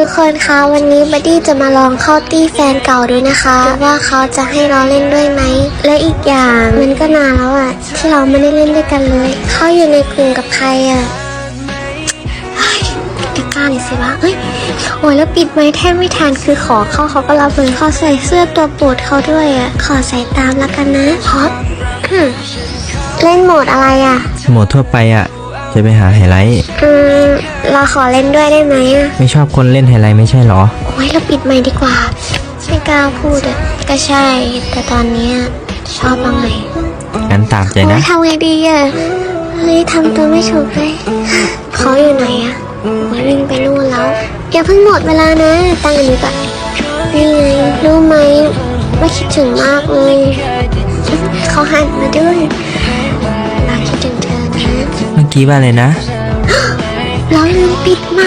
ทุกคนคะวันนี้บัดดี้จะมาลองเข้าตี้แฟนเก่าด้วยนะคะว่าเขาจะให้เราเล่นด้วยไหมและอีกอย่างมันก็นานแล้วอะที่เราไม่ได้เล่นด้วยกันเลย เขาอยู่ในกลุ่มกับใครอะเฮ้ยติดตามหน่อยสิวะเฮ้ยโอ้ยแล้วปิดไม้แทบไม่ทันคือขอเข้าเขาก็รับเลยเขาใส่เสื้อตัวโปรดเขาด้วยอะขอใส่ตามแล้วกันนะฮอตอืมเล่นโหมดอะไรอะโหมดทั่วไปอะจะไปหาไฮไลท์อืม เราขอเล่นด้วยได้ไหมอะไม่ชอบคนเล่นไฮไลท์ไม่ใช่เหรอ โอ้ยเราปิดใหม่ดีกว่า ไม่กล้าพูดอะก็ใช่ แต่ตอนเนี้ยชอบบ้างไหมงั้นตามใจโอ้นะ ยทำไงดีอะเฮ้ยทำตัวไม่ถูกเลยเขาอยู่ไหนอะโอ้ยวิ่งไปนู่นแล้วอย่าเพิ่งหมดเวลานะตั้งอันนี้ก่อนนี่ไงรู้ไหมว่าคิดถึงมากเลยเขาหันมาด้วยเราคิดถึงเธอนะ เมื่อกี้ว่าอะไรนะ เราลืมปิดไหม